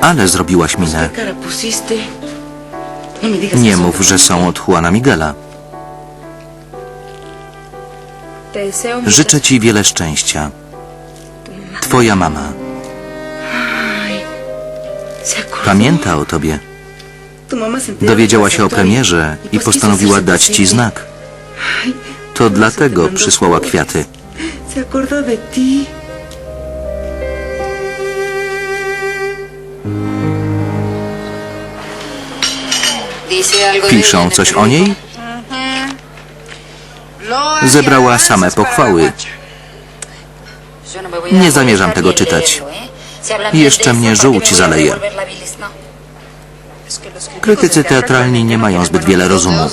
Ale zrobiłaś minę. Nie mów, że są od Juana Miguela. Życzę ci wiele szczęścia. Twoja mama pamięta o tobie. Dowiedziała się o premierze i postanowiła dać ci znak. To dlatego przysłała kwiaty. Se acordó de ti. Piszą coś o niej? Zebrała same pochwały. Nie zamierzam tego czytać. Jeszcze mnie żółć zaleje. Krytycy teatralni nie mają zbyt wiele rozumu.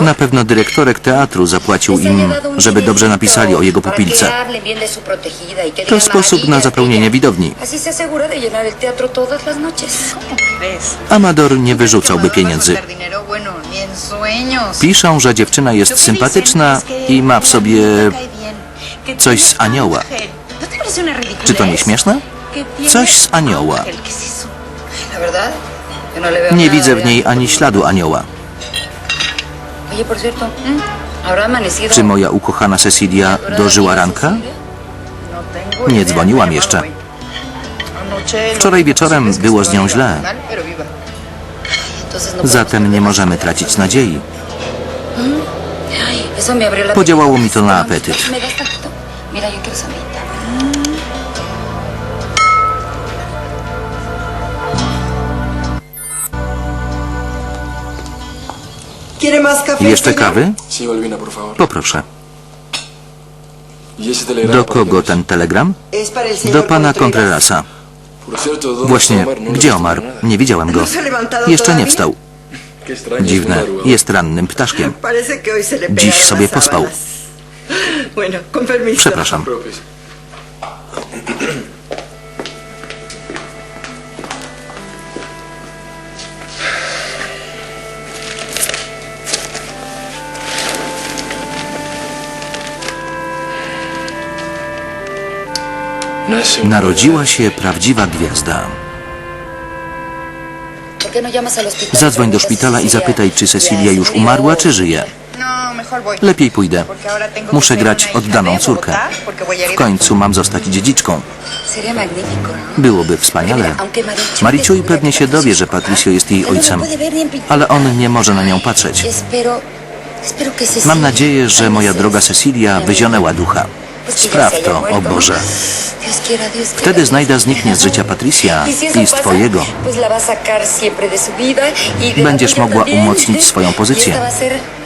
Na pewno dyrektorek teatru zapłacił im, żeby dobrze napisali o jego pupilce. To sposób na zapełnienie widowni. Amador nie wyrzucałby pieniędzy. Piszą, że dziewczyna jest sympatyczna i ma w sobie coś z anioła. Czy to nie śmieszne? Coś z anioła. Nie widzę w niej ani śladu anioła. Czy moja ukochana Cecilia dożyła ranka? Nie dzwoniłam jeszcze. Wczoraj wieczorem było z nią źle. Zatem nie możemy tracić nadziei. Podziałało mi to na apetyt. Jeszcze kawy? Poproszę. ¿Y Do kogo ten telegram? Do pana Contreras. Contrerasa. Por cierto, ¿dónde Właśnie? No gdzie Omar? Nie widziałem go. ¿No Jeszcze nie wstał. Dziwne, jest rannym ptaszkiem. Dziś sobie pospał. Przepraszam. Narodziła się prawdziwa gwiazda. ¿Por qué no? Zadzwoń do szpitala i zapytaj, czy Cecilia już umarła, czy żyje. No. Lepiej pójdę. Muszę grać hija oddaną córkę. W końcu mam zostać dziedziczką. ¿no? Byłoby wspaniale. Mariciuj pewnie się dowie, że Patricio jest jej ojcem, ale on nie może na nią patrzeć. Mam nadzieję, że moja droga Cecilia wyzionęła ducha. Spraw to, o. Boże. Wtedy znajda zniknie z życia Patricia i z twojego. y Będziesz mogła umocnić swoją pozycję.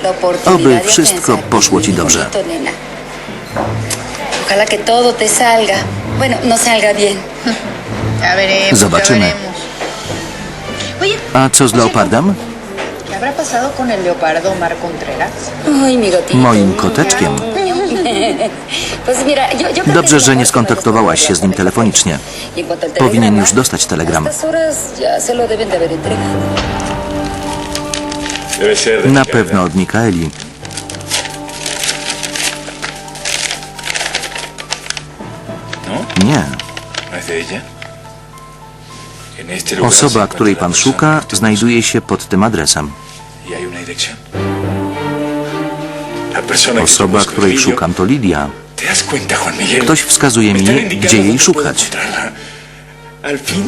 Y oportunidad Oby wszystko poszło ci dobrze. no. Zobaczymy. A co z leopardem? Moim koteczkiem. Dobrze, że nie skontaktowałaś się z nim telefonicznie. Y Powinien już dostać telegram. Na pewno od Mikaeli. ¿No? Nie. Osoba, której pan szuka, znajduje się pod tym adresem. Osoba, której szukam, to Lidia. Ktoś wskazuje mi, gdzie jej szukać.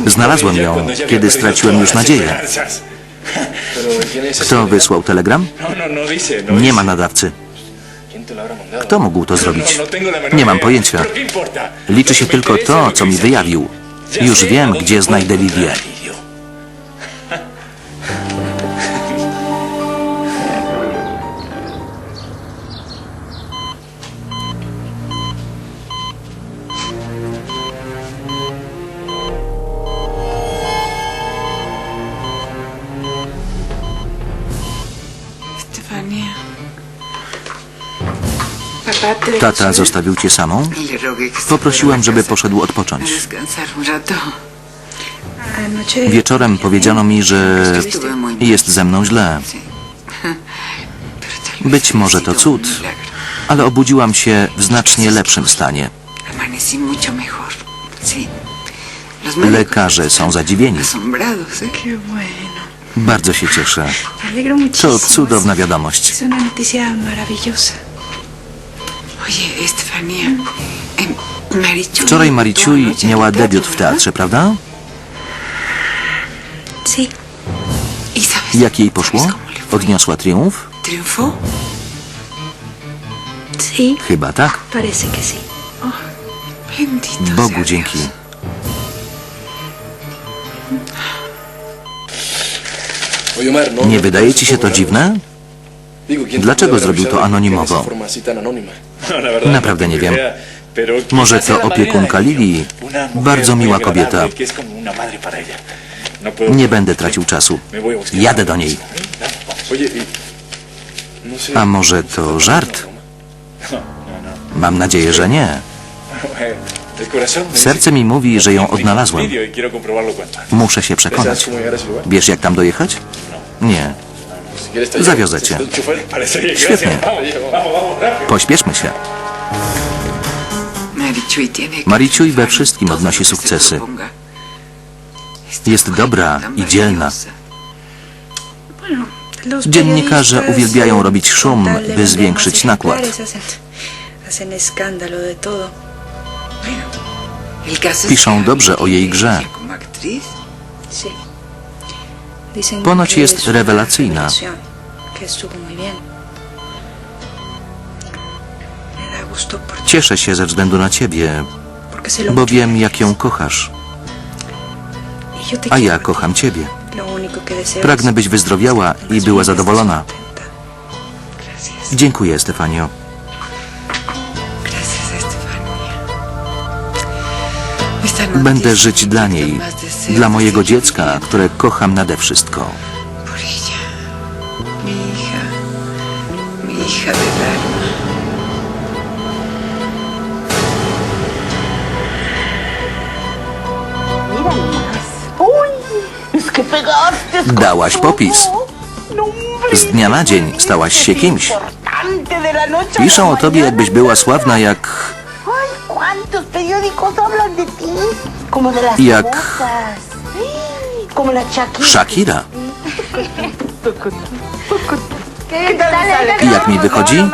Znalazłem ją, kiedy straciłem już nadzieję. esperanzas. Pero ¿quién es ese Kto wysłał telegram? No, no, no Nie ma nadawcy. Kto mógł to zrobić? Nie mam pojęcia. Liczy się tylko to, co mi wyjawił. Już wiem, gdzie znajdę Lidię. Tata zostawił cię samą? A żeby poszedł odpocząć. Wieczorem powiedziano mi, że jest ze mną źle. Być może to cud, ale obudziłam się w znacznie lepszym stanie. Lekarze są zadziwieni. Bardzo się cieszę. To cudowna wiadomość. Wczoraj anoche miała debiut w teatrze, prawda? Jak jej poszło? Odniosła triumf? ¿Triunfó? Sí, Chyba tak. sea Bogu dzięki. Nie ¿no te wydaje ci się to dziwne? Digo, ¿quién te Dlaczego zrobił to anonimowo? Anónima? Naprawdę nie wiem. Może to opiekunka Lili. Bardzo miła kobieta. Nie będę tracił czasu. Jadę do niej. Y, no. A może to żart? Mam nadzieję, że nie. Serce mi mówi, że ją odnalazłem. y. Muszę się ¿Sabes przekonać. Wiesz, jak tam dojechać? Nie. Zawiozę cię. Świetnie. Pośpieszmy się. Mariciuj we wszystkim odnosi sukcesy. Jest dobra i dzielna. Dziennikarze periodistas, uwielbiają robić szum, by zwiększyć nakład. Piszą dobrze o jej grze. Ponoć jest rewelacyjna. Cieszę się ze względu na ciebie, bo wiem, jak ją kochasz. Y A ja kocham ciebie. Pragnę, byś wyzdrowiała i była zadowolona. Dziękuję, Stefanio. Będę żyć dla niej, dla mojego dziecka, które kocham nade wszystko. Dałaś popis. Z dnia na dzień stałaś się kimś. Piszą o tobie, jakbyś była sławna jak... Jak- Shakira. Jak mi wychodzi?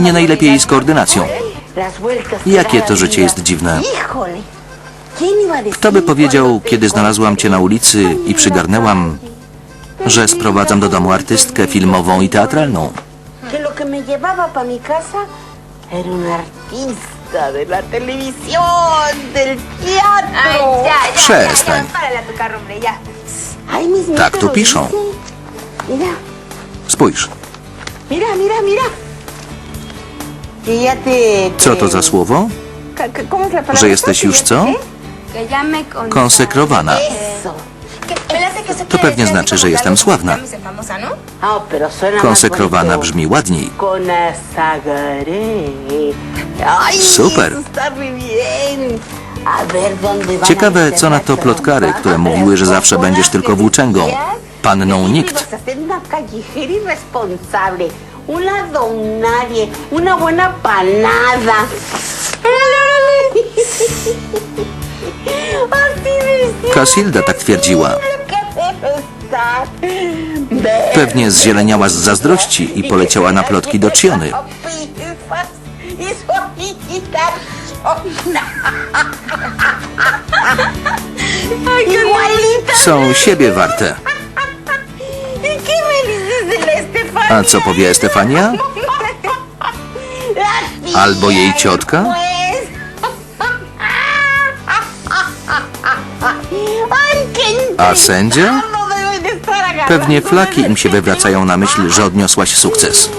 Nie najlepiej z koordynacją. Jakie to życie jest dziwne. Híjole. ¿Quién iba a decir Kto by powiedział, kiedy znalazłam cię na ulicy i przygarnęłam, że sprowadzam do domu artystkę filmową i teatralną? Que que me era un artista de la televisión, del teatro. Przestań. Ay, mis Tak tu piszą. Mira, Spójrz, mira, mira, mira. Y ya te, te- co to za słowo? Ca- ca- ¿Cómo es la palabra? Że jesteś już co? Konsekrowana. Eso. To pewnie znaczy, że jestem sławna. Más Konsekrowana brzmi ładniej. Super. eso está muy bien. A ver, ¿dónde van a Ciekawe, co na to plotkary, które mówiły, że zawsze będziesz tylko włóczęgą. Panną nikt. Una buena panada. Casilda tak twierdziła. Ve, Pewnie zzieleniała z zazdrości i poleciała na plotki do y. Igualita. Są siebie warte. A co powie tía, Albo jej ciotka? A sędzia? Pewnie flaki im się wywracają na myśl, że odniosłaś sukces.